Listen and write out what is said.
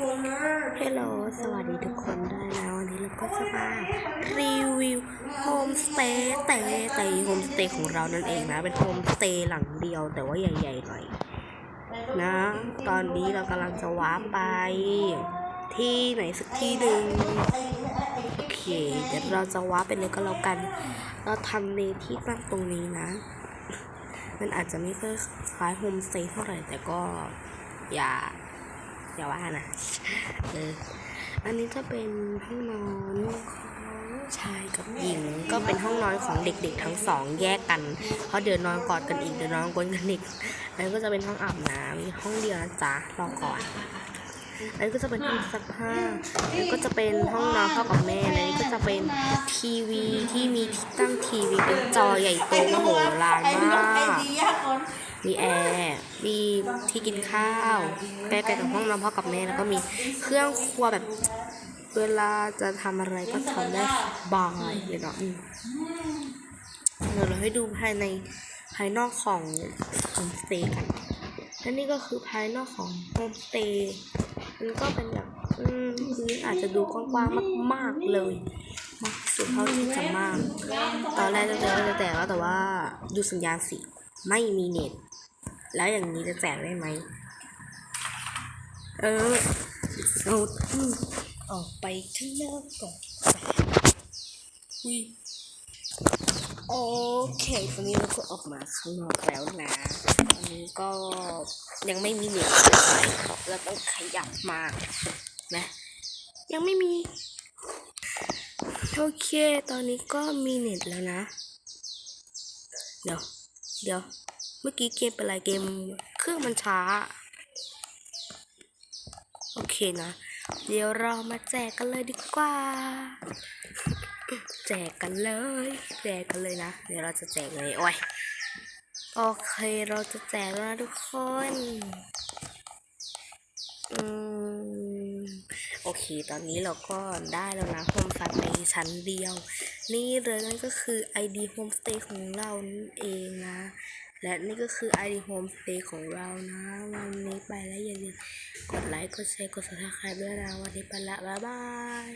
ฮัลโหล สวัสดีทุกคนด้วยนะวันนี้เราก็จะมารีวิวโฮมสเตย์แต่แต่โฮมสเตย์ของเรานั่นเองนะ เป็นโฮมสเตย์หลังเดียวแต่ว่าใหญ่ๆหน่อยนะ ตอนนี้เรากำลังจะว้าไป ที่ไหนสักที่หนึ่งโอเคเดี๋ยวเราจะว้าไปเลยก็แล้วกัน เราทำในที่ตั้งตรงนี้นะ มันอาจจะไม่ค่อยคล้ายโฮมสเตย์เท่าไหร่แต่ก็อย่า แต่ว่านะเอออันนี้จะเป็นห้องนอนของชายกับหญิง ก็เป็นห้องนอนของเด็กๆ ทั้งสองแยกกันเพราะเดี๋ยวนอนกอดกันอีกเดี๋ยวนอนกวนกันอีกแล้วก็จะเป็นห้องอาบน้ำห้องเดียวนะจ๊ะรอก่อน อันนี้ก็จะเป็นห้องซักผ้าแล้วก็จะเป็นห้องนอนพ่อกับแม่แล้วนี่ก็จะเป็นทีวีที่มีที่ตั้งทีวีเป็นจอใหญ่โตมโหฬารมากมีแอร์มีที่กินข้าวใกล้ๆกับห้องนอนพ่อกับแม่แล้วก็มีเครื่องครัวแบบเวลาจะทำอะไรก็ทำได้บายเลยเนาะอืมเดี๋ยวเราให้ดูภายในภายนอกของโฮมสเตย์กันและนี่ก็คือภายนอกของโฮมสเตย์ มันก็เป็นแบบอืมพื้นอาจจะดูกว้างๆมาก ๆเลยมากสุดเท่าที่จะมาก ตอนแรกจะแต่จะแต่ว่าแต่ว่าดูสัญญาณสิไม่มีเน็ต แล้วอย่างนี้จะแจกได้ไหม เออเอาอออกไปข้างนอกก่อนอุ้ยโอเค ตอนนี้เราก็ออกมาข้างนอกแล้วนะ นี้ก็ยังไม่มีเน็ตเลยเราต้องขยับมานะ ยังไม่มีโอเค ตอนนี้ก็มีเน็ตแล้วนะ เดี๋ยว เดี๋ยว เมื่อกี้เกมเป็นไรเกมเครื่องมันช้า โอเคนะ เดี๋ยวเรามาแจกกันเลยดีกว่า แจกกันเลย แจกกันเลยนะ เดี๋ยวเราจะแจกเลย โอ้ย โอเคเราจะแจกแล้วนะทุกคน อืม โอเค ตอนนี้เราก็ได้แล้วนะโฮมสเตย์ชั้นเดียว นี่เลยนั่นก็คือ ID Homestay ของเรานั่นเองนะ และนี่ก็คือ ID Homestay ของเรานะ วันนี้ไปแล้วอย่าลืมกดไลค์ กดแชร์ กด subscribe ด้วยนะ วันนี้ไปละ บ๊ายบาย